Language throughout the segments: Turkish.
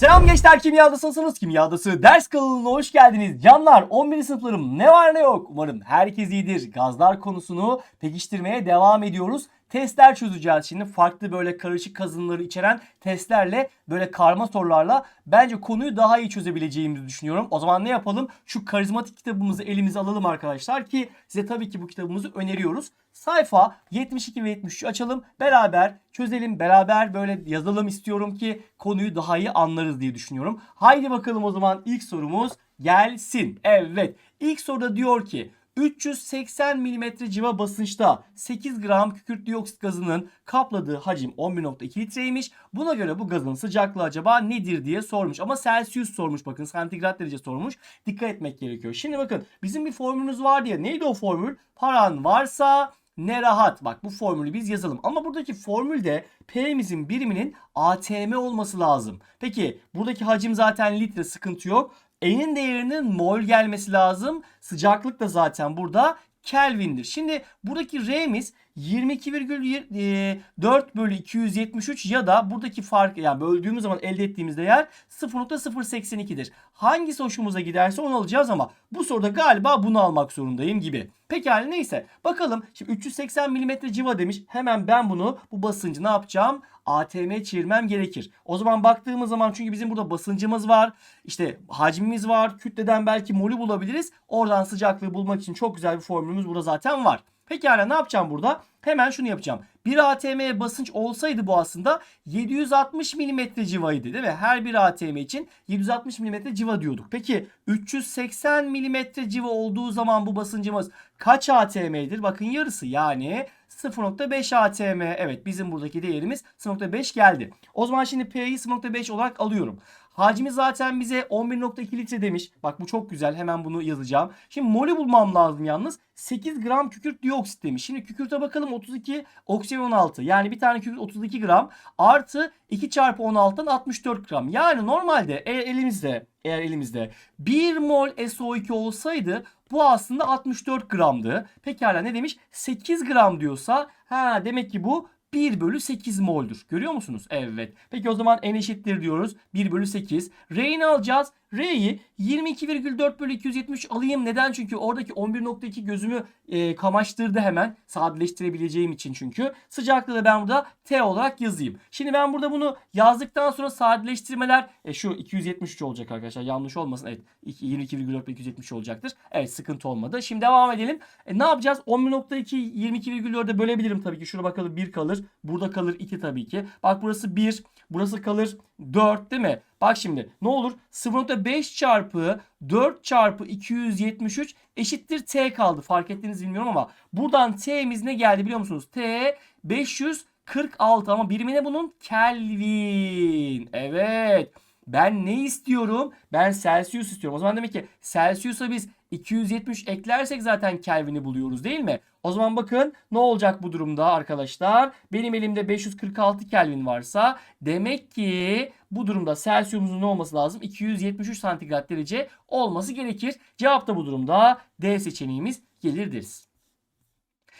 Selam gençler kimyadasınız kimyadası ders kanalına hoş geldiniz. Canlar 11. sınıflarım ne var ne yok umarım herkes iyidir. Gazlar konusunu pekiştirmeye devam ediyoruz. Testler çözeceğiz şimdi farklı böyle karışık kazınımları içeren testlerle böyle karma sorularla bence konuyu daha iyi çözebileceğimizi düşünüyorum. O zaman ne yapalım? Şu karizmatik kitabımızı elimize alalım arkadaşlar ki size tabii ki bu kitabımızı öneriyoruz. Sayfa 72 ve 73'ü açalım. Beraber çözelim. Beraber böyle yazalım istiyorum ki konuyu daha iyi anlarız diye düşünüyorum. Haydi bakalım o zaman ilk sorumuz gelsin. Evet. İlk soruda diyor ki 380 mm civa basınçta 8 gram kükürt dioksit gazının kapladığı hacim 11.2 litreymiş. Buna göre bu gazın sıcaklığı acaba nedir diye sormuş. Ama Celsius sormuş bakın santigrat derece sormuş. Dikkat etmek gerekiyor. Şimdi bakın bizim bir formülümüz var diye. Neydi o formül? Paran varsa ne rahat. Bak bu formülü biz yazalım. Ama buradaki formülde P'mizin biriminin ATM olması lazım. Peki buradaki hacim zaten litre sıkıntı yok. N'in değerinin mol gelmesi lazım. Sıcaklık da zaten burada Kelvin'dir. Şimdi buradaki R'miz 22,4 bölü 273 ya da buradaki fark yani böldüğümüz zaman elde ettiğimiz değer 0.082'dir. Hangisi hoşumuza giderse onu alacağız ama bu soruda galiba bunu almak zorundayım gibi. Pekala neyse bakalım şimdi 380 mm civa demiş hemen ben bunu bu basıncı ne yapacağım? ATM çevirmem gerekir. O zaman baktığımız zaman çünkü bizim burada basıncımız var. işte hacmimiz var. Kütleden belki molü bulabiliriz. Oradan sıcaklığı bulmak için çok güzel bir formülümüz burada zaten var. Pekala ne yapacağım burada? Hemen şunu yapacağım. Bir ATM'ye basınç olsaydı bu aslında 760 mm civaydı değil mi? Her bir ATM için 760 mm civa diyorduk. Peki 380 mm civa olduğu zaman bu basıncımız kaç ATM'dir? Bakın yarısı yani 0.5 ATM. Evet bizim buradaki değerimiz 0.5 geldi. O zaman şimdi P'yi 0.5 olarak alıyorum. Hacmi zaten bize 11.2 litre demiş. Bak bu çok güzel. Hemen bunu yazacağım. Şimdi molü bulmam lazım yalnız. 8 gram kükürt dioksit demiş. Şimdi kükürte bakalım 32, oksijen 16. Yani bir tane kükürt 32 gram artı 2 çarpı 16'dan 64 gram. Yani normalde eğer elimizde eğer elimizde 1 mol SO2 olsaydı bu aslında 64 gramdı. Pekala ne demiş? 8 gram diyorsa ha demek ki bu 1 bölü 8 mol'dur. Görüyor musunuz? Evet. Peki o zaman n eşittir diyoruz. 1 bölü 8. R'yi alacağız? R'yi 22,4 bölü 273 alayım. Neden? Çünkü oradaki 11.2 gözümü e, kamaştırdı hemen. Sadeleştirebileceğim için çünkü. Sıcaklığı da ben burada T olarak yazayım. Şimdi ben burada bunu yazdıktan sonra sadeleştirmeler e, şu 273 olacak arkadaşlar. Yanlış olmasın. Evet 22,4 bölü 273 olacaktır. Evet sıkıntı olmadı. Şimdi devam edelim. E, ne yapacağız? 11.2 22,4'e bölebilirim tabii ki. Şuna bakalım 1 kalır. Burada kalır 2 tabii ki. Bak burası 1. Burası kalır 4 değil mi? Bak şimdi ne olur 0.5 çarpı 4 çarpı 273 eşittir T kaldı. Fark ettiğinizi bilmiyorum ama buradan T'miz ne geldi biliyor musunuz? T 546 ama birimi ne bunun? Kelvin. Evet. Ben ne istiyorum? Ben Celsius istiyorum. O zaman demek ki Celsius'a biz 270 eklersek zaten Kelvin'i buluyoruz değil mi? O zaman bakın ne olacak bu durumda arkadaşlar? Benim elimde 546 Kelvin varsa demek ki bu durumda Celsius'umuzun ne olması lazım? 273 santigrat derece olması gerekir. Cevap da bu durumda D seçeneğimiz gelir deriz.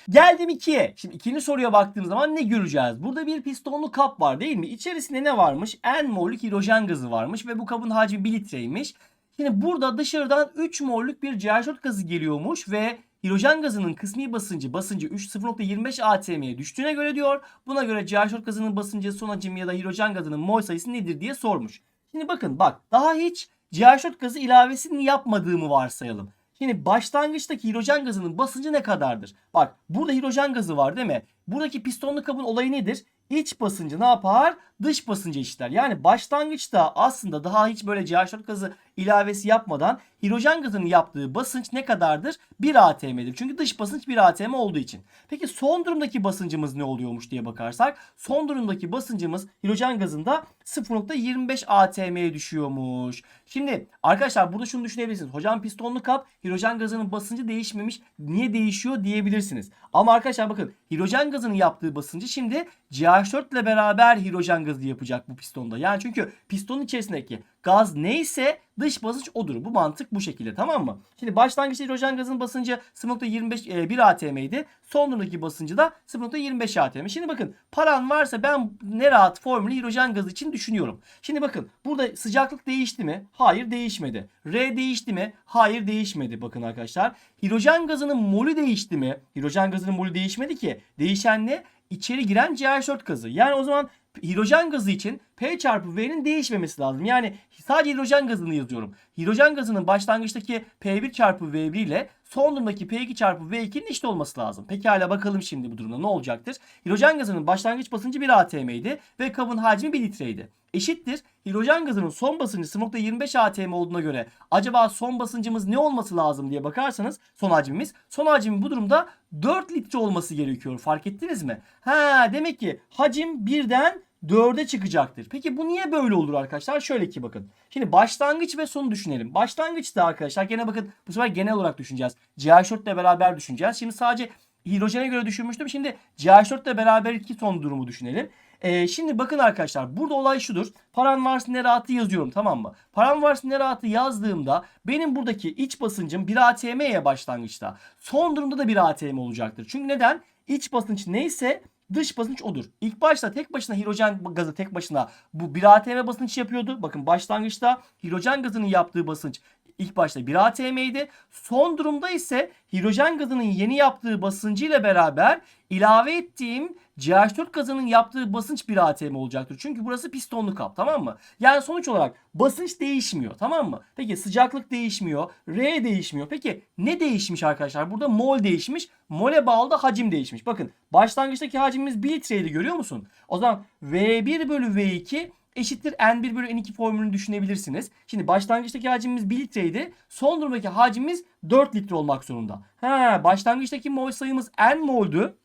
Geldim 2'ye. Şimdi ikinci soruya baktığım zaman ne göreceğiz? Burada bir pistonlu kap var değil mi? İçerisinde ne varmış? N mol'lük hidrojen gazı varmış ve bu kabın hacmi 1 litreymiş. Şimdi burada dışarıdan 3 mol'lük bir CH4 gazı geliyormuş ve hidrojen gazının kısmi basıncı basıncı 3 0.25 atm'ye düştüğüne göre diyor. Buna göre CH4 gazının basıncı son hacmi ya da hidrojen gazının mol sayısı nedir diye sormuş. Şimdi bakın bak daha hiç CH4 gazı ilavesini yapmadığımı varsayalım. Şimdi başlangıçtaki hidrojen gazının basıncı ne kadardır? Bak burada hidrojen gazı var değil mi? Buradaki pistonlu kabın olayı nedir? İç basıncı ne yapar? Dış basıncı eşitler. Yani başlangıçta aslında daha hiç böyle CH4 gazı ilavesi yapmadan hidrojen gazının yaptığı basınç ne kadardır? 1 atm'dir. Çünkü dış basınç 1 atm olduğu için. Peki son durumdaki basıncımız ne oluyormuş diye bakarsak son durumdaki basıncımız hidrojen gazında 0.25 atm'ye düşüyormuş. Şimdi arkadaşlar burada şunu düşünebilirsiniz. Hocam pistonlu kap hidrojen gazının basıncı değişmemiş. Niye değişiyor diyebilirsiniz. Ama arkadaşlar bakın hidrojen gazının yaptığı basıncı şimdi CH4 ile beraber hidrojen gazı yapacak bu pistonda. Yani çünkü pistonun içerisindeki gaz neyse dış basınç odur. Bu mantık bu şekilde tamam mı? Şimdi başlangıçta hidrojen gazının basıncı 0.25 e, 1 atm'ydi. Son durumdaki basıncı da 0.25 atm. Şimdi bakın paran varsa ben ne rahat formülü hidrojen gazı için düşünüyorum. Şimdi bakın burada sıcaklık değişti mi? Hayır değişmedi. R değişti mi? Hayır değişmedi bakın arkadaşlar. Hidrojen gazının molü değişti mi? Hidrojen gazının molü değişmedi ki. Değişen ne? İçeri giren CH4 gazı. Yani o zaman hidrojen gazı için P çarpı V'nin değişmemesi lazım. Yani sadece hidrojen gazını yazıyorum. Hidrojen gazının başlangıçtaki P1 çarpı V1 ile son durumdaki P2 çarpı V2'nin eşit olması lazım. Pekala bakalım şimdi bu durumda ne olacaktır? Hidrojen gazının başlangıç basıncı 1 atm'ydi ve kabın hacmi 1 litreydi. Eşittir. Hidrojen gazının son basıncı 0.25 atm olduğuna göre acaba son basıncımız ne olması lazım diye bakarsanız son hacmimiz. Son hacmin bu durumda 4 litre olması gerekiyor. Fark ettiniz mi? Ha demek ki hacim birden 4'e çıkacaktır. Peki bu niye böyle olur arkadaşlar? Şöyle ki bakın. Şimdi başlangıç ve sonu düşünelim. Başlangıçta arkadaşlar gene bakın bu sefer genel olarak düşüneceğiz. CH4 ile beraber düşüneceğiz. Şimdi sadece hidrojene göre düşünmüştüm. Şimdi CH4 ile beraber iki son durumu düşünelim. Ee, şimdi bakın arkadaşlar burada olay şudur. Paran varsın ne rahatı yazıyorum tamam mı? Paran varsın ne rahatı yazdığımda benim buradaki iç basıncım 1 atm'ye başlangıçta. Son durumda da 1 atm olacaktır. Çünkü neden? İç basınç neyse dış basınç odur. İlk başta tek başına hidrojen gazı tek başına bu 1 atm basınç yapıyordu. Bakın başlangıçta hidrojen gazının yaptığı basınç ilk başta 1 atm'ydi. Son durumda ise hidrojen gazının yeni yaptığı basıncı ile beraber ilave ettiğim CH4 gazının yaptığı basınç 1 atm olacaktır. Çünkü burası pistonlu kap tamam mı? Yani sonuç olarak basınç değişmiyor tamam mı? Peki sıcaklık değişmiyor. R değişmiyor. Peki ne değişmiş arkadaşlar? Burada mol değişmiş. Mole bağlı da hacim değişmiş. Bakın başlangıçtaki hacmimiz 1 litreydi görüyor musun? O zaman V1 bölü V2 eşittir N1 bölü N2 formülünü düşünebilirsiniz. Şimdi başlangıçtaki hacmimiz 1 litreydi. Son durumdaki hacmimiz 4 litre olmak zorunda. Ha, başlangıçtaki mol sayımız N mol'du.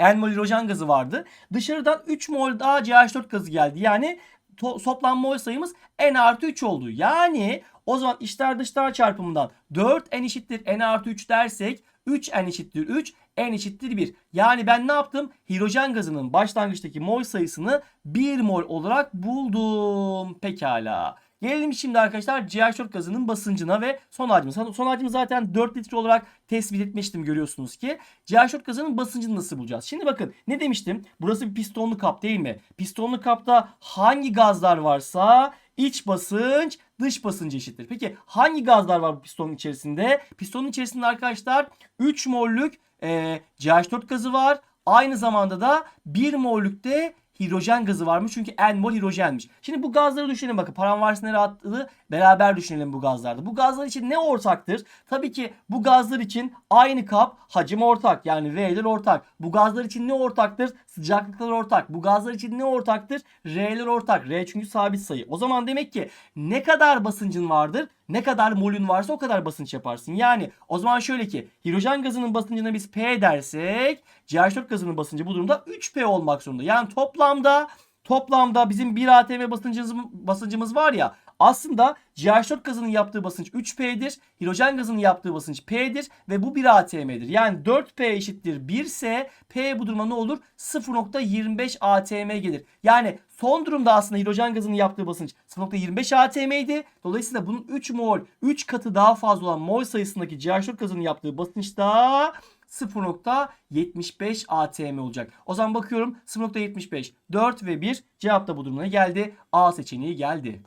N mol hidrojen gazı vardı. Dışarıdan 3 mol daha CH4 gazı geldi. Yani to- toplam mol sayımız N artı 3 oldu. Yani o zaman içler dışlar çarpımından 4 N eşittir N artı 3 dersek 3 N eşittir 3 N eşittir 1. Yani ben ne yaptım? Hidrojen gazının başlangıçtaki mol sayısını 1 mol olarak buldum. Pekala. Gelelim şimdi arkadaşlar CH4 gazının basıncına ve son hacmi. Son hacmi zaten 4 litre olarak tespit etmiştim görüyorsunuz ki. CH4 gazının basıncını nasıl bulacağız? Şimdi bakın ne demiştim? Burası bir pistonlu kap değil mi? Pistonlu kapta hangi gazlar varsa iç basınç dış basıncı eşittir. Peki hangi gazlar var bu pistonun içerisinde? Pistonun içerisinde arkadaşlar 3 mollük e, CH4 gazı var. Aynı zamanda da 1 mollükte hidrojen gazı varmış. Çünkü N mol hidrojenmiş. Şimdi bu gazları düşünelim bakın. Paran varsa ne rahatlığı beraber düşünelim bu gazlarda. Bu gazlar için ne ortaktır? Tabii ki bu gazlar için aynı kap hacim ortak. Yani V'ler ortak. Bu gazlar için ne ortaktır? Sıcaklıklar ortak. Bu gazlar için ne ortaktır? R'ler ortak. R çünkü sabit sayı. O zaman demek ki ne kadar basıncın vardır? Ne kadar molün varsa o kadar basınç yaparsın. Yani o zaman şöyle ki hidrojen gazının basıncına biz P dersek CH4 gazının basıncı bu durumda 3P olmak zorunda. Yani toplamda toplamda bizim 1 atm basıncımız, basıncımız var ya aslında CH4 gazının yaptığı basınç 3P'dir. Hidrojen gazının yaptığı basınç P'dir ve bu 1 atm'dir. Yani 4P eşittir 1 ise P bu duruma ne olur? 0.25 atm gelir. Yani son durumda aslında hidrojen gazının yaptığı basınç 0.25 atm'ydi. Dolayısıyla bunun 3 mol, 3 katı daha fazla olan mol sayısındaki CH4 gazının yaptığı basınç da 0.75 atm olacak. O zaman bakıyorum 0.75 4 ve 1 cevap da bu durumuna geldi. A seçeneği geldi.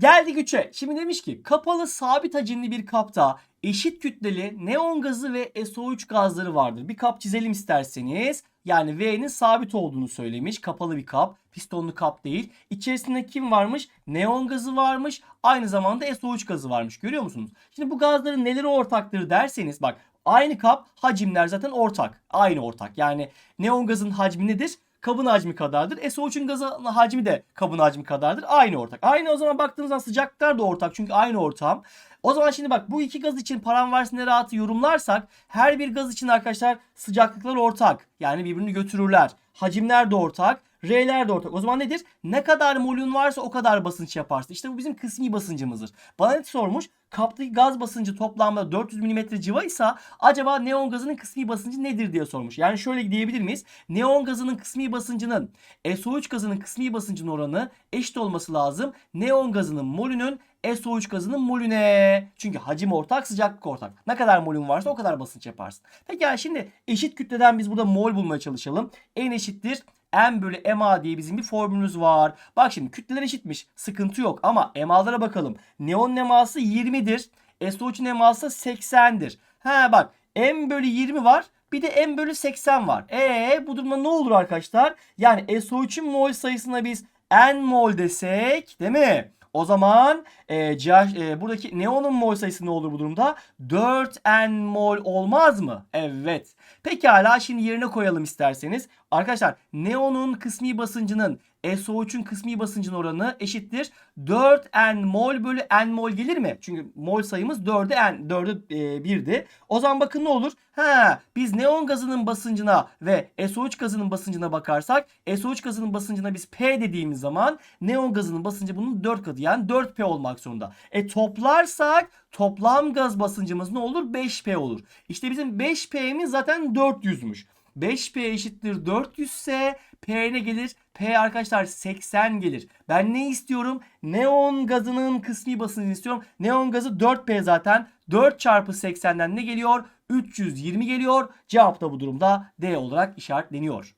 Geldik 3'e. Şimdi demiş ki kapalı sabit hacimli bir kapta eşit kütleli neon gazı ve SO3 gazları vardır. Bir kap çizelim isterseniz. Yani V'nin sabit olduğunu söylemiş. Kapalı bir kap. Pistonlu kap değil. İçerisinde kim varmış? Neon gazı varmış. Aynı zamanda SO3 gazı varmış. Görüyor musunuz? Şimdi bu gazların neleri ortaktır derseniz bak aynı kap hacimler zaten ortak. Aynı ortak. Yani neon gazın hacmi nedir? Kabın hacmi kadardır. SO3'ün gazı hacmi de kabın hacmi kadardır. Aynı ortak. Aynı o zaman baktığınız zaman sıcaklıklar da ortak. Çünkü aynı ortam. O zaman şimdi bak bu iki gaz için param varsa ne rahatı yorumlarsak her bir gaz için arkadaşlar sıcaklıklar ortak. Yani birbirini götürürler. Hacimler de ortak. R'ler de ortak. O zaman nedir? Ne kadar molün varsa o kadar basınç yaparsın. İşte bu bizim kısmi basıncımızdır. Bana ne sormuş? Kaptaki gaz basıncı toplamda 400 mm civaysa acaba neon gazının kısmi basıncı nedir diye sormuş. Yani şöyle diyebilir miyiz? Neon gazının kısmi basıncının SO3 gazının kısmi basıncının oranı eşit olması lazım. Neon gazının molünün SO3 gazının molüne. Çünkü hacim ortak, sıcaklık ortak. Ne kadar molün varsa o kadar basınç yaparsın. Peki yani şimdi eşit kütleden biz burada mol bulmaya çalışalım. En eşittir M bölü MA diye bizim bir formülümüz var. Bak şimdi kütleler eşitmiş. Sıkıntı yok ama MA'lara bakalım. Neon eması 20'dir. SO3'ün eması 80'dir. Ha bak M bölü 20 var. Bir de M bölü 80 var. E bu durumda ne olur arkadaşlar? Yani SO3'ün mol sayısına biz N mol desek değil mi? O zaman e, CH, e, buradaki neonun mol sayısı ne olur bu durumda? 4N mol olmaz mı? Evet. Pekala şimdi yerine koyalım isterseniz. Arkadaşlar neonun kısmi basıncının SO3'ün kısmi basıncın oranı eşittir. 4N mol bölü N mol gelir mi? Çünkü mol sayımız 4'e N, 4'e e, 1'di. O zaman bakın ne olur? Ha, biz neon gazının basıncına ve SO3 gazının basıncına bakarsak SO3 gazının basıncına biz P dediğimiz zaman neon gazının basıncı bunun 4 katı yani 4P olmak zorunda. E toplarsak toplam gaz basıncımız ne olur? 5P olur. İşte bizim 5P'miz zaten 400'müş. 5P eşittir 400 ise P ne gelir? P arkadaşlar 80 gelir. Ben ne istiyorum? Neon gazının kısmi basıncını istiyorum. Neon gazı 4P zaten. 4 çarpı 80'den ne geliyor? 320 geliyor. Cevap da bu durumda D olarak işaretleniyor.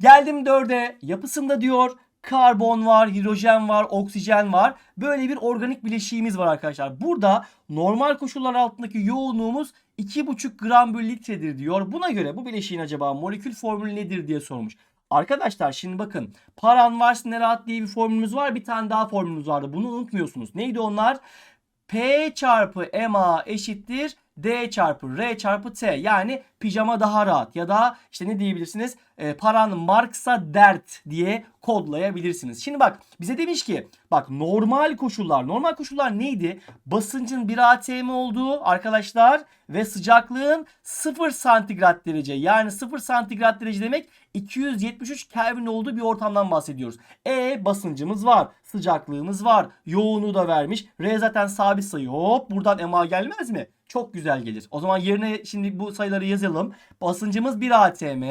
Geldim 4'e. Yapısında diyor karbon var, hidrojen var, oksijen var. Böyle bir organik bileşiğimiz var arkadaşlar. Burada normal koşullar altındaki yoğunluğumuz 2,5 gram bölü litredir diyor. Buna göre bu bileşiğin acaba molekül formülü nedir diye sormuş. Arkadaşlar şimdi bakın paran varsa ne rahat diye bir formülümüz var. Bir tane daha formülümüz vardı. Bunu unutmuyorsunuz. Neydi onlar? P çarpı MA eşittir D çarpı R çarpı T yani pijama daha rahat ya da işte ne diyebilirsiniz e, paran marksa dert diye kodlayabilirsiniz. Şimdi bak bize demiş ki bak normal koşullar normal koşullar neydi? Basıncın 1 atm olduğu arkadaşlar ve sıcaklığın 0 santigrat derece yani 0 santigrat derece demek 273 Kelvin olduğu bir ortamdan bahsediyoruz. E basıncımız var, sıcaklığımız var, yoğunluğu da vermiş. R zaten sabit sayı. Hop buradan MA gelmez mi? Çok güzel gelir. O zaman yerine şimdi bu sayıları yazalım. Basıncımız 1 atm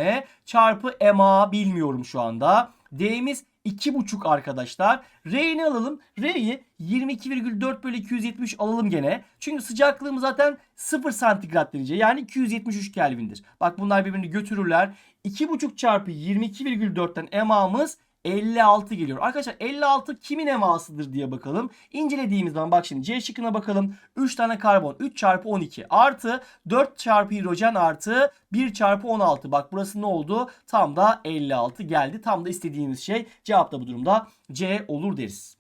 çarpı MA bilmiyorum şu anda. D'miz 2,5 arkadaşlar. R'yi alalım? R'yi 22,4 bölü 270 alalım gene. Çünkü sıcaklığımız zaten 0 santigrat derece yani 273 Kelvin'dir. Bak bunlar birbirini götürürler. 2,5 çarpı 22,4'ten EMA'mız 56 geliyor. Arkadaşlar 56 kimin emasıdır diye bakalım. İncelediğimiz zaman bak şimdi C şıkkına bakalım. 3 tane karbon 3 çarpı 12 artı 4 çarpı hidrojen artı 1 çarpı 16. Bak burası ne oldu? Tam da 56 geldi. Tam da istediğimiz şey. Cevap da bu durumda C olur deriz.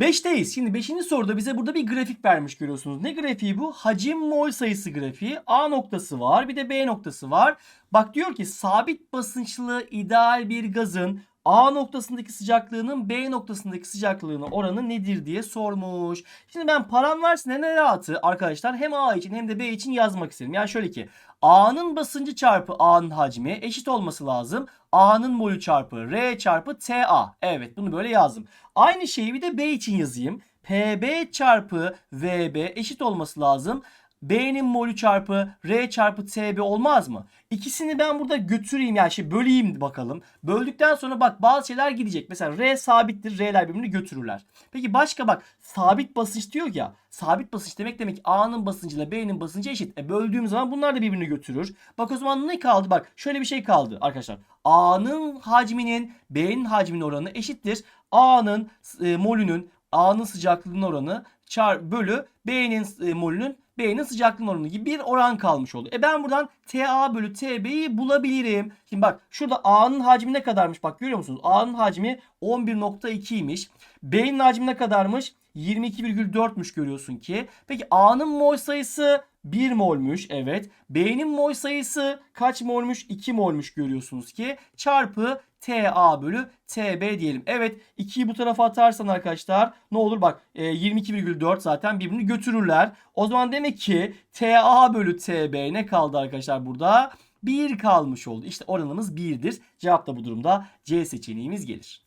5'teyiz. Şimdi 5. soruda bize burada bir grafik vermiş görüyorsunuz. Ne grafiği bu? Hacim mol sayısı grafiği. A noktası var bir de B noktası var. Bak diyor ki sabit basınçlı ideal bir gazın A noktasındaki sıcaklığının B noktasındaki sıcaklığının oranı nedir diye sormuş. Şimdi ben param varsa ne rahatı arkadaşlar hem A için hem de B için yazmak istedim. Yani şöyle ki A'nın basıncı çarpı A'nın hacmi eşit olması lazım. A'nın molü çarpı R çarpı TA. Evet bunu böyle yazdım. Aynı şeyi bir de B için yazayım. PB çarpı VB eşit olması lazım. B'nin molü çarpı R çarpı TB olmaz mı? İkisini ben burada götüreyim yani şey böleyim bakalım. Böldükten sonra bak bazı şeyler gidecek. Mesela R sabittir. R'ler birbirini götürürler. Peki başka bak sabit basınç diyor ya. Sabit basınç demek demek ki A'nın basıncıyla B'nin basıncı eşit. E böldüğüm zaman bunlar da birbirini götürür. Bak o zaman ne kaldı? Bak şöyle bir şey kaldı arkadaşlar. A'nın hacminin B'nin hacminin oranı eşittir. A'nın e, molünün A'nın sıcaklığının oranı çar bölü B'nin e, molünün B'nin sıcaklığının oranı gibi bir oran kalmış oldu. E ben buradan TA bölü TB'yi bulabilirim. Şimdi bak şurada A'nın hacmi ne kadarmış? Bak görüyor musunuz? A'nın hacmi 11.2'ymiş. B'nin hacmi ne kadarmış? 22,4'müş görüyorsun ki. Peki A'nın mol sayısı 1 molmuş evet. B'nin mol sayısı kaç molmuş? 2 molmuş görüyorsunuz ki. Çarpı TA bölü TB diyelim. Evet 2'yi bu tarafa atarsan arkadaşlar ne olur bak e, 22,4 zaten birbirini götürürler. O zaman demek ki TA bölü TB ne kaldı arkadaşlar burada? 1 kalmış oldu. İşte oranımız 1'dir. Cevap da bu durumda C seçeneğimiz gelir.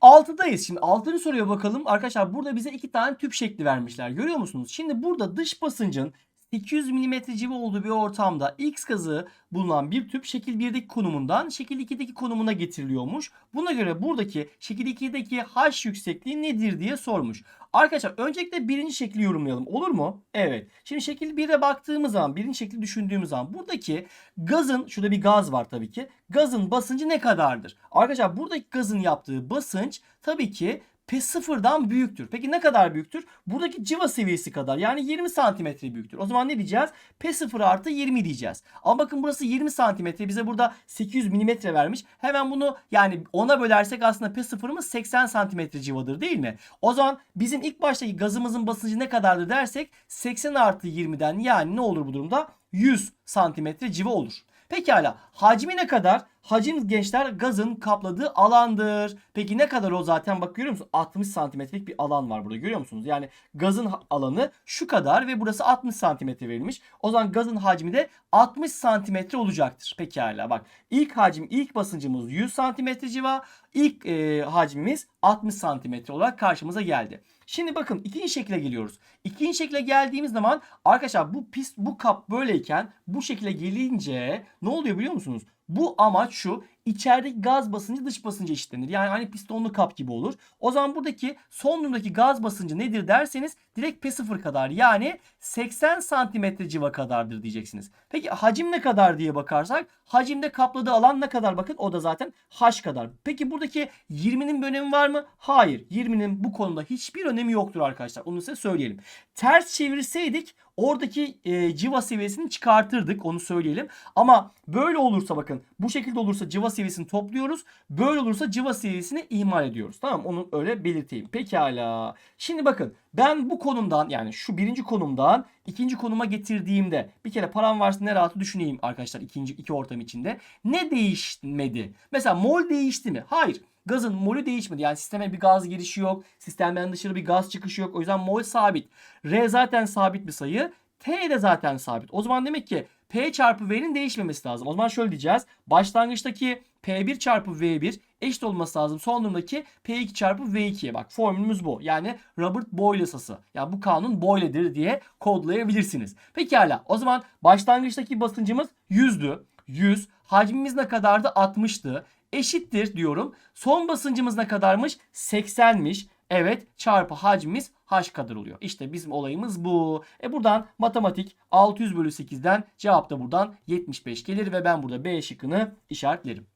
6'dayız. Şimdi 6. soruya bakalım. Arkadaşlar burada bize iki tane tüp şekli vermişler. Görüyor musunuz? Şimdi burada dış basıncın 800 mm civa olduğu bir ortamda X gazı bulunan bir tüp şekil 1'deki konumundan şekil 2'deki konumuna getiriliyormuş. Buna göre buradaki şekil 2'deki H yüksekliği nedir diye sormuş. Arkadaşlar öncelikle birinci şekli yorumlayalım. Olur mu? Evet. Şimdi şekil 1'e baktığımız zaman birinci şekli düşündüğümüz zaman buradaki gazın şurada bir gaz var tabii ki. Gazın basıncı ne kadardır? Arkadaşlar buradaki gazın yaptığı basınç tabii ki P sıfırdan büyüktür. Peki ne kadar büyüktür? Buradaki civa seviyesi kadar yani 20 santimetre büyüktür. O zaman ne diyeceğiz? P sıfır artı 20 diyeceğiz. Ama bakın burası 20 santimetre bize burada 800 milimetre vermiş. Hemen bunu yani ona bölersek aslında P sıfırımız 80 santimetre civadır değil mi? O zaman bizim ilk baştaki gazımızın basıncı ne kadardı dersek 80 artı 20'den yani ne olur bu durumda? 100 santimetre civa olur. Pekala hacmi ne kadar? Hacim gençler gazın kapladığı alandır. Peki ne kadar o zaten bak görüyor musun? 60 santimetrelik bir alan var burada görüyor musunuz? Yani gazın alanı şu kadar ve burası 60 santimetre verilmiş. O zaman gazın hacmi de 60 santimetre olacaktır. Pekala bak ilk hacim ilk basıncımız 100 santimetre civa. İlk e, hacmimiz 60 santimetre olarak karşımıza geldi. Şimdi bakın ikinci şekle geliyoruz. İkinci şekle geldiğimiz zaman arkadaşlar bu pist bu kap böyleyken bu şekilde gelince ne oluyor biliyor musunuz? Bu amaç şu. içerideki gaz basıncı dış basınca eşitlenir. Yani hani pistonlu kap gibi olur. O zaman buradaki son durumdaki gaz basıncı nedir derseniz direkt P0 kadar yani 80 santimetre civa kadardır diyeceksiniz. Peki hacim ne kadar diye bakarsak hacimde kapladığı alan ne kadar bakın o da zaten H kadar. Peki buradaki 20'nin bir önemi var mı? Hayır. 20'nin bu konuda hiçbir önemi yoktur arkadaşlar. Onu size söyleyelim. Ters çevirseydik oradaki e, civa seviyesini çıkartırdık onu söyleyelim. Ama böyle olursa bakın bu şekilde olursa civa seviyesini topluyoruz. Böyle olursa civa seviyesini ihmal ediyoruz. Tamam onu öyle belirteyim. Pekala. Şimdi bakın ben bu konumdan yani şu birinci konumdan ikinci konuma getirdiğimde bir kere param varsa ne rahatı düşüneyim arkadaşlar ikinci iki ortam içinde. Ne değişmedi? Mesela mol değişti mi? Hayır. Gazın molü değişmedi. Yani sisteme bir gaz girişi yok. Sistemden dışarı bir gaz çıkışı yok. O yüzden mol sabit. R zaten sabit bir sayı. T de zaten sabit. O zaman demek ki P çarpı V'nin değişmemesi lazım. O zaman şöyle diyeceğiz. Başlangıçtaki P1 çarpı V1 eşit olması lazım. Son durumdaki P2 çarpı V2'ye. Bak formülümüz bu. Yani Robert Boyle yasası. Yani bu kanun Boyle'dir diye kodlayabilirsiniz. Pekala. O zaman başlangıçtaki basıncımız 100'dü. 100. Hacmimiz ne kadardı? 60'tı. Eşittir diyorum. Son basıncımız ne kadarmış? 80'miş. Evet çarpı hacmimiz h kadar oluyor. İşte bizim olayımız bu. E buradan matematik 600 bölü 8'den cevap da buradan 75 gelir ve ben burada B şıkkını işaretlerim.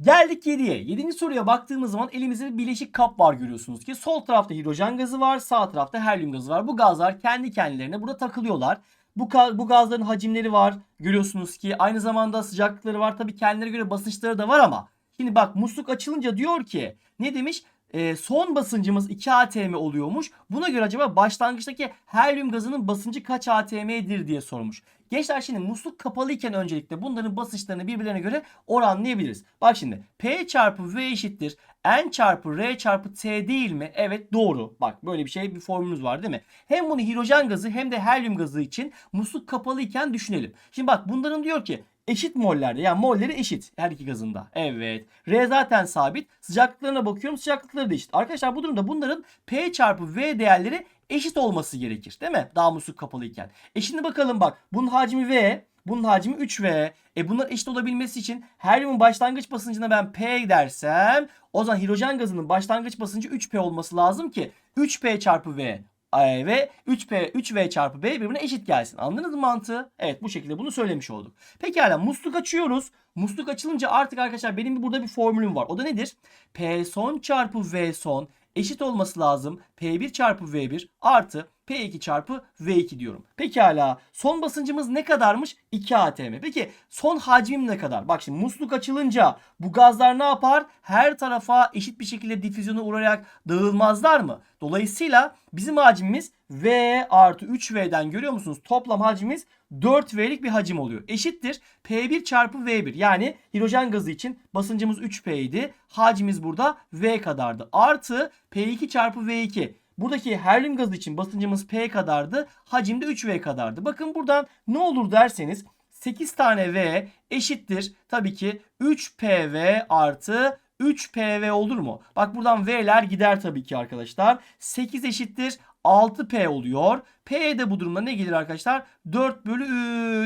Geldik 7'ye. 7. soruya baktığımız zaman elimizde bir bileşik kap var görüyorsunuz ki. Sol tarafta hidrojen gazı var, sağ tarafta helyum gazı var. Bu gazlar kendi kendilerine burada takılıyorlar. Bu, bu gazların hacimleri var. Görüyorsunuz ki aynı zamanda sıcaklıkları var. Tabii kendilerine göre basınçları da var ama. Şimdi bak musluk açılınca diyor ki ne demiş? Ee, son basıncımız 2 atm oluyormuş. Buna göre acaba başlangıçtaki helyum gazının basıncı kaç atm'dir diye sormuş. Gençler şimdi musluk kapalıyken öncelikle bunların basınçlarını birbirlerine göre oranlayabiliriz. Bak şimdi P çarpı V eşittir N çarpı R çarpı T değil mi? Evet doğru. Bak böyle bir şey bir formülümüz var değil mi? Hem bunu hidrojen gazı hem de helyum gazı için musluk kapalıyken düşünelim. Şimdi bak bunların diyor ki eşit mollerde yani molleri eşit her iki gazında. Evet. R zaten sabit. Sıcaklıklarına bakıyorum sıcaklıkları da eşit. Arkadaşlar bu durumda bunların P çarpı V değerleri eşit olması gerekir. Değil mi? Daha musluk kapalıyken. E şimdi bakalım bak. Bunun hacmi V. Bunun hacmi 3V. E bunlar eşit olabilmesi için helyumun başlangıç basıncına ben P dersem o zaman hidrojen gazının başlangıç basıncı 3P olması lazım ki 3P çarpı V ve 3P 3V çarpı B birbirine eşit gelsin. Anladınız mı mantığı? Evet bu şekilde bunu söylemiş olduk. Pekala musluk açıyoruz. Musluk açılınca artık arkadaşlar benim burada bir formülüm var. O da nedir? P son çarpı V son eşit olması lazım. P1 çarpı V1 artı P2 çarpı V2 diyorum. Pekala son basıncımız ne kadarmış? 2 atm. Peki son hacmim ne kadar? Bak şimdi musluk açılınca bu gazlar ne yapar? Her tarafa eşit bir şekilde difüzyona uğrayarak dağılmazlar mı? Dolayısıyla bizim hacmimiz V artı 3V'den görüyor musunuz? Toplam hacmimiz 4V'lik bir hacim oluyor. Eşittir P1 çarpı V1. Yani hidrojen gazı için basıncımız 3P idi. Hacmimiz burada V kadardı. Artı P2 çarpı V2. Buradaki helyum gazı için basıncımız P kadardı. Hacim de 3V kadardı. Bakın buradan ne olur derseniz 8 tane V eşittir tabii ki 3PV artı 3PV olur mu? Bak buradan V'ler gider tabii ki arkadaşlar. 8 eşittir 6P oluyor. P de bu durumda ne gelir arkadaşlar? 4 bölü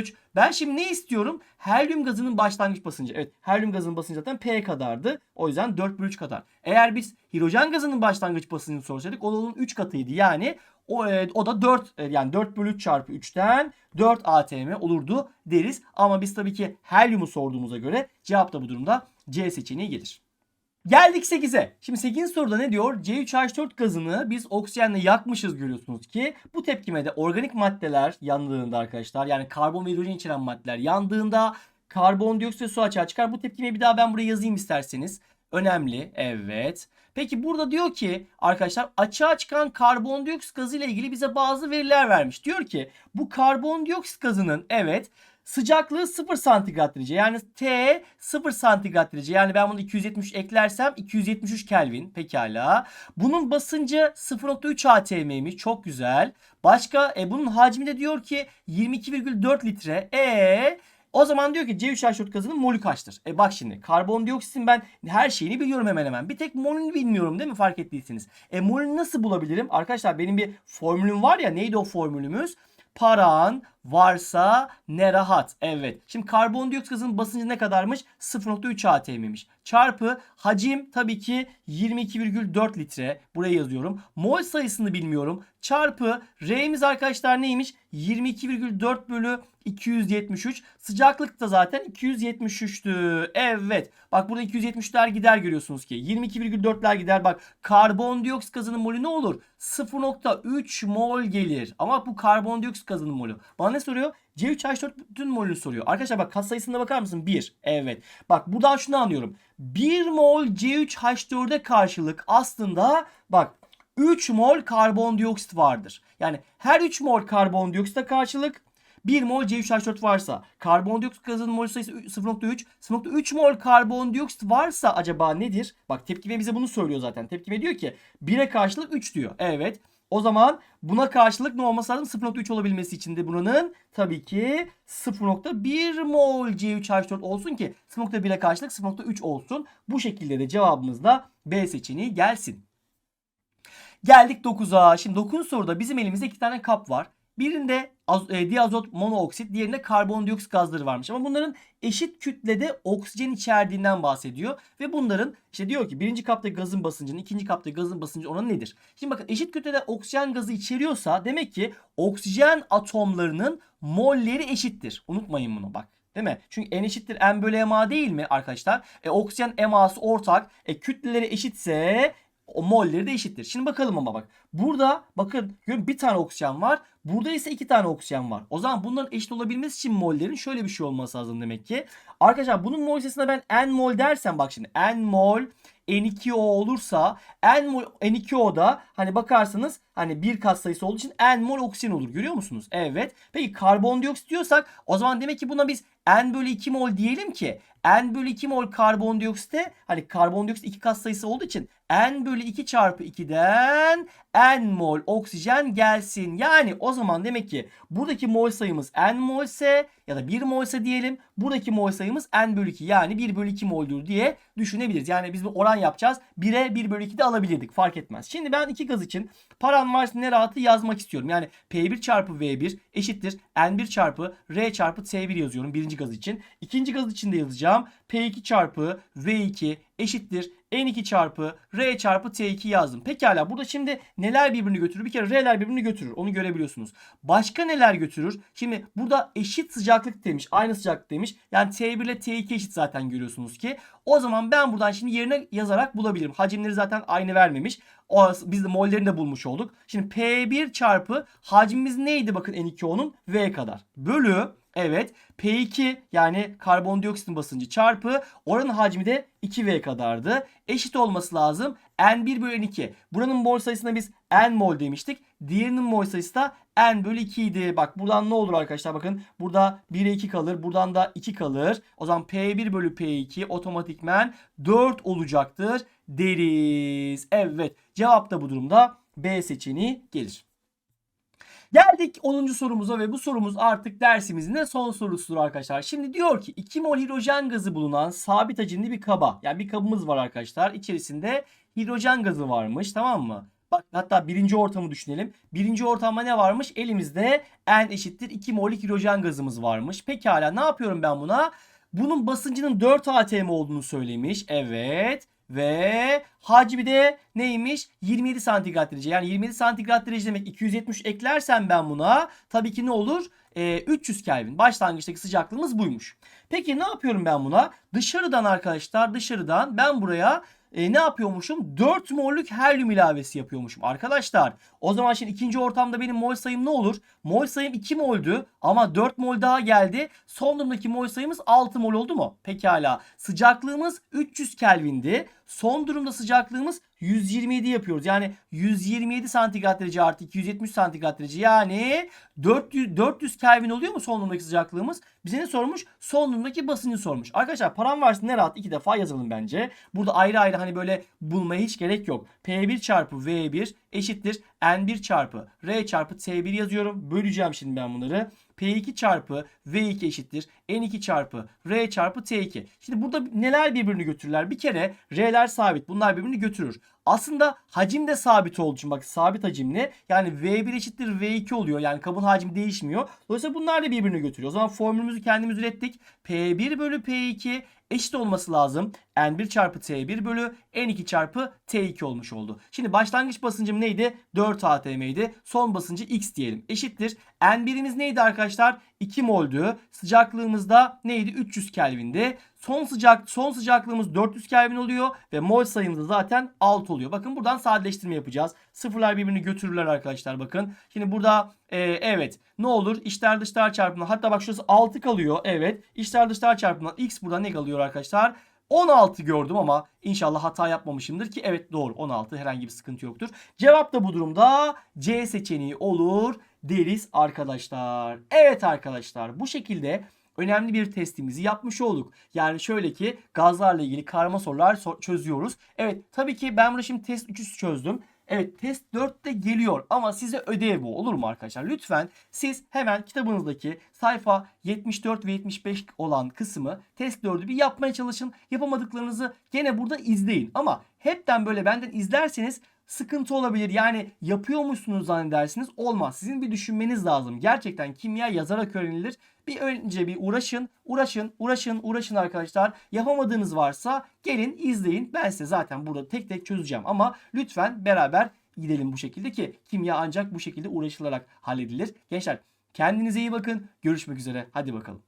3. Ben şimdi ne istiyorum? Helyum gazının başlangıç basıncı. Evet helyum gazının basıncı zaten P kadardı. O yüzden 4 bölü 3 kadar. Eğer biz hidrojen gazının başlangıç basıncını sorsaydık o da onun 3 katıydı. Yani o, e, o da 4 e, yani 4 bölü 3 çarpı 3'ten 4 atm olurdu deriz. Ama biz tabii ki helyumu sorduğumuza göre cevap da bu durumda C seçeneği gelir. Geldik 8'e. Şimdi 8. soruda ne diyor? C3H4 gazını biz oksijenle yakmışız görüyorsunuz ki bu tepkimede organik maddeler yandığında arkadaşlar yani karbon ve hidrojen içeren maddeler yandığında karbondioksit su açığa çıkar. Bu tepkimeyi bir daha ben buraya yazayım isterseniz. Önemli. Evet. Peki burada diyor ki arkadaşlar açığa çıkan karbondioksit gazı ile ilgili bize bazı veriler vermiş. Diyor ki bu karbondioksit gazının evet Sıcaklığı 0 santigrat derece. Yani T 0 santigrat derece. Yani ben bunu 273 eklersem 273 Kelvin. Pekala. Bunun basıncı 0.3 atm'ymiş. Çok güzel. Başka e, bunun hacmi de diyor ki 22,4 litre. E o zaman diyor ki C3H4 gazının molü kaçtır? E bak şimdi karbondioksitin ben her şeyini biliyorum hemen hemen. Bir tek molünü bilmiyorum değil mi fark ettiyseniz. E molünü nasıl bulabilirim? Arkadaşlar benim bir formülüm var ya neydi o formülümüz? Paran varsa ne rahat. Evet. Şimdi karbondioksit gazının basıncı ne kadarmış? 0.3 atm'miş. Çarpı hacim tabii ki 22,4 litre. Buraya yazıyorum. Mol sayısını bilmiyorum. Çarpı R'miz arkadaşlar neymiş? 22,4 bölü 273. Sıcaklık da zaten 273'tü. Evet. Bak burada 273'ler gider görüyorsunuz ki. 22,4'ler gider. Bak karbondioksit gazının molü ne olur? 0.3 mol gelir. Ama bu karbondioksit gazının molü. Bana ne soruyor? C3H4'ün molünü soruyor. Arkadaşlar bak kat sayısına bakar mısın? 1. Evet. Bak buradan şunu anlıyorum. 1 mol C3H4'e karşılık aslında bak 3 mol karbondioksit vardır. Yani her 3 mol karbondioksite karşılık 1 mol C3H4 varsa karbondioksit gazının mol sayısı 0.3 0.3 mol karbondioksit varsa acaba nedir? Bak tepkime bize bunu söylüyor zaten. Tepkime diyor ki 1'e karşılık 3 diyor. Evet. O zaman buna karşılık ne olması lazım? 0.3 olabilmesi için de buranın tabii ki 0.1 mol C3H4 olsun ki 0.1'e karşılık 0.3 olsun. Bu şekilde de cevabımız da B seçeneği gelsin. Geldik 9'a. Şimdi 9. soruda bizim elimizde iki tane kap var. Birinde az, e, diazot monoksit, diğerinde karbondioksit gazları varmış. Ama bunların eşit kütlede oksijen içerdiğinden bahsediyor. Ve bunların işte diyor ki birinci kapta gazın basıncının, ikinci kapta gazın basıncı oranı nedir? Şimdi bakın eşit kütlede oksijen gazı içeriyorsa demek ki oksijen atomlarının molleri eşittir. Unutmayın bunu bak. Değil mi? Çünkü n eşittir n bölü ma değil mi arkadaşlar? E, oksijen eması ortak. E, kütleleri eşitse o molleri de eşittir. Şimdi bakalım ama bak. Burada bakın bir tane oksijen var. Burada ise iki tane oksijen var. O zaman bunların eşit olabilmesi için mollerin şöyle bir şey olması lazım demek ki. Arkadaşlar bunun mol sayısına ben n mol dersem bak şimdi n mol N2O olursa N mol N2O'da hani bakarsanız hani bir kat sayısı olduğu için N mol oksijen olur. Görüyor musunuz? Evet. Peki karbondioksit diyorsak o zaman demek ki buna biz N bölü 2 mol diyelim ki N bölü 2 mol karbondioksite hani karbondioksit iki kat sayısı olduğu için N bölü 2 çarpı 2'den N mol oksijen gelsin. Yani o zaman demek ki buradaki mol sayımız N molse ya da 1 molse diyelim. Buradaki mol sayımız N bölü 2 yani 1 bölü 2 moldur diye düşünebiliriz. Yani biz bir oran yapacağız. 1'e 1 bölü 2 de alabilirdik fark etmez. Şimdi ben iki gaz için ne rahatı yazmak istiyorum. Yani P1 çarpı V1 eşittir N1 çarpı R çarpı T1 yazıyorum birinci gaz için. İkinci gaz için de yazacağım. P2 çarpı V2 eşittir N2 çarpı R çarpı T2 yazdım. Pekala burada şimdi neler birbirini götürür? Bir kere R'ler birbirini götürür. Onu görebiliyorsunuz. Başka neler götürür? Şimdi burada eşit sıcaklık demiş. Aynı sıcaklık demiş. Yani T1 ile T2 eşit zaten görüyorsunuz ki. O zaman ben buradan şimdi yerine yazarak bulabilirim. Hacimleri zaten aynı vermemiş. O, biz de mollerini de bulmuş olduk. Şimdi P1 çarpı hacmimiz neydi bakın N2O'nun V kadar. Bölü Evet. P2 yani karbondioksitin basıncı çarpı oranın hacmi de 2V kadardı. Eşit olması lazım. N1 bölü N2. Buranın mol sayısına biz N mol demiştik. Diğerinin mol sayısı da N bölü 2 idi. Bak buradan ne olur arkadaşlar bakın. Burada 1'e 2 kalır. Buradan da 2 kalır. O zaman P1 bölü P2 otomatikmen 4 olacaktır deriz. Evet. Cevap da bu durumda B seçeneği gelir. Geldik 10. sorumuza ve bu sorumuz artık dersimizin de son sorusudur arkadaşlar. Şimdi diyor ki 2 mol hidrojen gazı bulunan sabit hacimli bir kaba. Yani bir kabımız var arkadaşlar. İçerisinde hidrojen gazı varmış tamam mı? Bak hatta birinci ortamı düşünelim. Birinci ortamda ne varmış? Elimizde N eşittir 2 mol'lik hidrojen gazımız varmış. Pekala ne yapıyorum ben buna? Bunun basıncının 4 atm olduğunu söylemiş. Evet. Ve hacmi de neymiş? 27 santigrat derece. Yani 27 santigrat derece demek 270 eklersem ben buna tabii ki ne olur? Ee, 300 Kelvin. Başlangıçtaki sıcaklığımız buymuş. Peki ne yapıyorum ben buna? Dışarıdan arkadaşlar dışarıdan ben buraya e, ne yapıyormuşum? 4 mollük helyum ilavesi yapıyormuşum. Arkadaşlar o zaman şimdi ikinci ortamda benim mol sayım ne olur? Mol sayım 2 moldü ama 4 mol daha geldi. Son durumdaki mol sayımız 6 mol oldu mu? Pekala. Sıcaklığımız 300 Kelvin'di. Son durumda sıcaklığımız 127 yapıyoruz. Yani 127 santigrat derece artı 270 santigrat derece. Yani 400, 400 Kelvin oluyor mu son durumdaki sıcaklığımız? Bize ne sormuş? Son durumdaki basıncı sormuş. Arkadaşlar param varsa ne rahat iki defa yazalım bence. Burada ayrı ayrı hani böyle bulmaya hiç gerek yok. P1 çarpı V1 eşittir N1 çarpı R çarpı T1 yazıyorum. Böleceğim şimdi ben bunları. P2 çarpı V2 eşittir N2 çarpı R çarpı T2. Şimdi burada neler birbirini götürürler? Bir kere R'ler sabit. Bunlar birbirini götürür. Aslında hacim de sabit olduğu için bak sabit hacimli. Yani V1 eşittir V2 oluyor. Yani kabın hacmi değişmiyor. Dolayısıyla bunlar da birbirini götürüyor. O zaman formülümüzü kendimiz ürettik. P1 bölü P2 eşit olması lazım. N1 çarpı T1 bölü N2 çarpı T2 olmuş oldu. Şimdi başlangıç basıncım neydi? 4 atm'ydi. Son basıncı X diyelim. Eşittir. N1'imiz neydi arkadaşlar? 2 mol'dü. Sıcaklığımız da neydi? 300 Kelvin'di. Son sıcak son sıcaklığımız 400 Kelvin oluyor ve mol sayımız da zaten 6 oluyor. Bakın buradan sadeleştirme yapacağız. Sıfırlar birbirini götürürler arkadaşlar bakın. Şimdi burada e, evet ne olur? İçler dışlar çarpımından hatta bak şurası 6 kalıyor. Evet. İçler dışlar çarpımından x burada ne kalıyor arkadaşlar? 16 gördüm ama inşallah hata yapmamışımdır ki evet doğru 16 herhangi bir sıkıntı yoktur. Cevap da bu durumda C seçeneği olur deriz arkadaşlar. Evet arkadaşlar bu şekilde önemli bir testimizi yapmış olduk. Yani şöyle ki gazlarla ilgili karma sorular so- çözüyoruz. Evet tabii ki ben burada şimdi test 3'ü çözdüm. Evet test 4 de geliyor ama size ödev bu olur mu arkadaşlar? Lütfen siz hemen kitabınızdaki sayfa 74 ve 75 olan kısmı test 4'ü bir yapmaya çalışın. Yapamadıklarınızı gene burada izleyin. Ama hepten böyle benden izlerseniz sıkıntı olabilir. Yani yapıyormuşsunuz zannedersiniz. Olmaz. Sizin bir düşünmeniz lazım. Gerçekten kimya yazarak öğrenilir. Bir önce bir uğraşın, uğraşın, uğraşın, uğraşın arkadaşlar. Yapamadığınız varsa gelin izleyin. Ben size zaten burada tek tek çözeceğim. Ama lütfen beraber gidelim bu şekilde ki kimya ancak bu şekilde uğraşılarak halledilir. Gençler kendinize iyi bakın. Görüşmek üzere. Hadi bakalım.